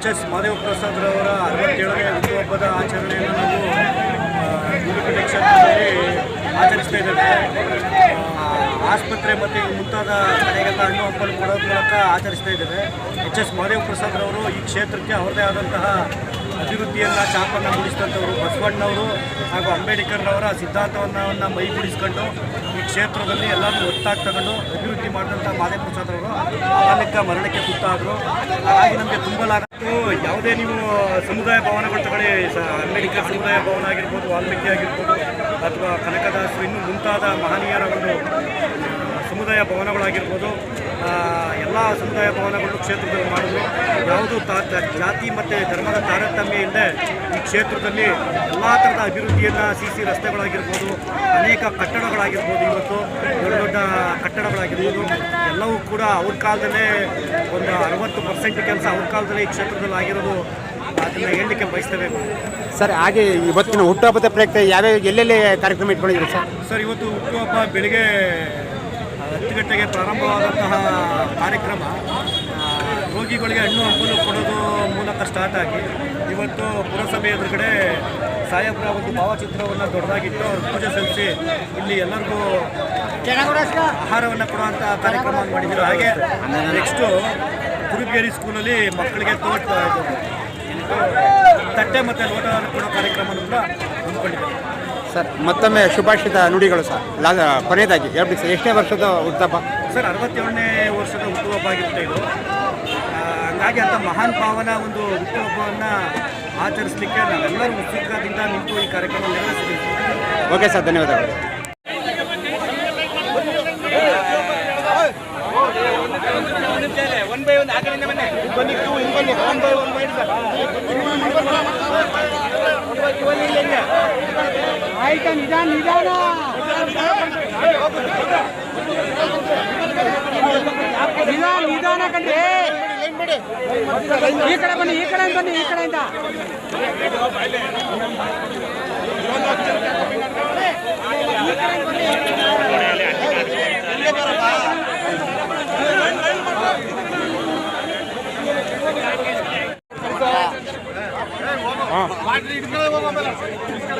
H S Madeva ಪ್ರಸಾದ್ರವರ ಅರವತ್ತೇಳನೇ ಹುಟ್ಟುಹಬ್ಬದ ಆಚರಣೆಯನ್ನು ನಾವು ಆ, ಗುರುಪೇಟೆ ಕ್ಷೇತ್ರದಲ್ಲಿ ಆಚರಿಸ್ತಾ ಇದ್ದೇವೆ. ಆ, ಆಸ್ಪತ್ರೆ ಮತ್ತು ಮುಂತಾದ ಕಡೆಗೆಲ್ಲ ಹಣ್ಣು ಹಂಪಲು ಕೊಡೋದ್ರ ಮೂಲಕ ಆಚರಿಸ್ತಾ ಇದ್ದೇವೆ. ಎಚ್ ಎಸ್ ಮಾದೇವ ಪ್ರಸಾದ್ರವರು ಈ ಕ್ಷೇತ್ರಕ್ಕೆ ಅವರದೇ ಆದಂತಹ ಅಭಿವೃದ್ಧಿಯನ್ನು ಚಾಪನ್ನು ಮೂಡಿಸಿದಂಥವ್ರು ಬಸವಣ್ಣವರು ಹಾಗೂ ಅಂಬೇಡ್ಕರ್ನವರ ಸಿದ್ಧಾಂತವನ್ನು ಮೈಗೂಡಿಸ್ಕೊಂಡು ಈ ಕ್ಷೇತ್ರದಲ್ಲಿ ಎಲ್ಲರೂ ಒತ್ತಾಗಿ ತಗೊಂಡು ಅಭಿವೃದ್ಧಿ ಮಾಡಿದಂಥ ಮಾದೇವ ಪ್ರಸಾದ್ರವರು ಕಾಲಕ್ಕೆ ಮರಣಕ್ಕೆ ತುತ್ತಾದರು. ಹಾಗಾಗಿ ನಮಗೆ ತುಂಬಲಾಗತ್ತು ಯಾವುದೇ ನೀವು ಸಮುದಾಯ ಭವನಗಳು ತಗೊಳ್ಳಿ ಅಂಬೇಡ್ಕರ್ ಸಮುದಾಯ ಭವನ ಆಗಿರ್ಬೋದು, ವಾಲ್ಮೀಕಿ ಆಗಿರ್ಬೋದು ಅಥವಾ ಕನಕದಾಸ ಇನ್ನೂ ಮುಂತಾದ ಮಹನೀಯರ ಒಂದು ಸಮುದಾಯ ಭವನಗಳಾಗಿರ್ಬೋದು ಎಲ್ಲ ಸಮುದಾಯ ಭವನಗಳು ಕ್ಷೇತ್ರದಲ್ಲಿ ಮಾಡಿದ್ರು. ಯಾವುದು ತಾ ಜಾತಿ ಮತ್ತು ಧರ್ಮದ ತಾರತಮ್ಯ ಇಲ್ಲದೆ ಈ ಕ್ಷೇತ್ರದಲ್ಲಿ ಎಲ್ಲ ಥರದ ಅಭಿವೃದ್ಧಿಯನ್ನು ಸಿ ಸಿ ರಸ್ತೆಗಳಾಗಿರ್ಬೋದು ಅನೇಕ ಕಟ್ಟಡಗಳಾಗಿರ್ಬೋದು ಇವತ್ತು ದೊಡ್ಡ ದೊಡ್ಡ ಕಟ್ಟಡಗಳಾಗಿರ್ಬೋದು ಎಲ್ಲವೂ ಕೂಡ ಅವ್ರ ಕಾಲದಲ್ಲೇ ಒಂದು ಅರವತ್ತು ಪರ್ಸೆಂಟ್ ಕೆಲಸ ಅವ್ರ ಕಾಲದಲ್ಲೇ ಈ ಕ್ಷೇತ್ರದಲ್ಲಿ ಆಗಿರೋದು ಅದನ್ನು ಹೇಳಲಿಕ್ಕೆ ಬಯಸ್ತೇವೆ ಸರ್ ಹಾಗೆ ಇವತ್ತಿನ ಹುಟ್ಟುಹಬ್ಬದ ಪ್ರಯುಕ್ತ ಯಾವ್ಯಾವ ಎಲ್ಲೆಲ್ಲಿ ಕಾರ್ಯಕ್ರಮ ಇಟ್ಕೊಂಡಿದ್ರು ಸರ್? ಸರ್ ಇವತ್ತು ಹುಟ್ಟುಹಬ್ಬ ಬೆಳಿಗ್ಗೆ ಹತ್ತು ಪ್ರಾರಂಭವಾದಂತಹ ಕಾರ್ಯಕ್ರಮ ರೋಗಿಗಳಿಗೆ ಹಣ್ಣು ಹಂಪಲು ಕೊಡೋದು ಮೂಲಕ ಸ್ಟಾರ್ಟ್ ಆಗಿ ಇವತ್ತು ಪುರಸಭೆ ಎದುರುಗಡೆ ಸಾಹೇಬ್ರ ಒಂದು ಭಾವಚಿತ್ರವನ್ನು ದೊಡ್ಡದಾಗಿಟ್ಟು ಅವ್ರು ಪೂಜೆ ಸಲ್ಲಿಸಿ ಇಲ್ಲಿ ಎಲ್ಲರಿಗೂ ಆಹಾರವನ್ನು ಕೊಡುವಂಥ ಕಾರ್ಯಕ್ರಮವನ್ನು ಮಾಡಿದ್ರು. ಹಾಗೆ ನೆಕ್ಸ್ಟು ಗುರುಗೇರಿ ಸ್ಕೂಲಲ್ಲಿ ಮಕ್ಕಳಿಗೆ ತೋಟ ತಟ್ಟೆ ಮತ್ತು ಲೋಟವನ್ನು ಕೊಡೋ ಕಾರ್ಯಕ್ರಮವನ್ನು ಕೂಡ ಹಮ್ಮಿಕೊಂಡಿದ್ದಾರೆ. ಸರ್ ಮತ್ತೊಮ್ಮೆ ಶುಭಾಷಿತ ನುಡಿಗಳು ಸರ್. ಲಾ ಕೊನೆಯದಾಗಿ ಎರಡು ಸರ್ ಎಷ್ಟನೇ ವರ್ಷದ ಹುಟ್ಟುಹಬ್ಬ ಸರ್ ಅರವತ್ತೇಳನೇ ವರ್ಷದ ಹುಟ್ಟುಹಬ್ಬ ಆಗಿರುತ್ತೆ ಇದು. ಹಾಗಾಗಿ ಅಂತ ಮಹಾನ್ ಭಾವನ ಒಂದು ಹುಟ್ಟುಹಬ್ಬವನ್ನು ಆಚರಿಸಲಿಕ್ಕೆ ನಾವೆಲ್ಲರೂ ಉತ್ಸುಕದಿಂದ ನಿಂತು ಈ ಕಾರ್ಯಕ್ರಮ ನೆರವೇರಿಸಿದ್ದೀವಿ ಓಕೆ ಸರ್ ಧನ್ಯವಾದಗಳು. ಒನ್ ಬೈ ಒನ್ ನಿಧಾನ ನಿಧಾನ ಬನ್ನಿ. ಈ ಕಡೆ ಬನ್ನಿ. బయట నిదా నిదానా నిదా నిదానా కంటే ఇక్కడ పని ఇక్కడ పని ఇక్కడ అయిందా ఇక్కడ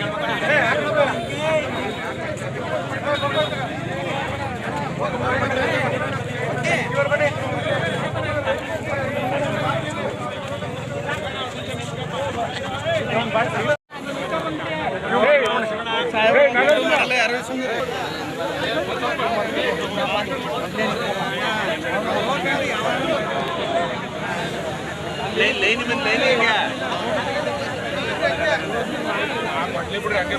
ಲೈನ್ ಮೇಲೆ ಲೈನ್ ಈಗ ಮಟ್ಲಿ ಬಿಡ್ರಿ ಹಂಗೆ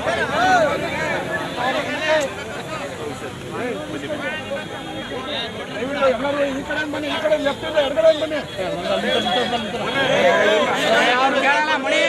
ಎಲ್ಲರೂ ಈ ಕಡೆ ಬನ್ನಿ ಈ ಕಡೆ ಲೆಫ್ಟ್ ಇದೆ ಎರಡು ಕಡೆ ಬನ್ನಿ ಮಣಿ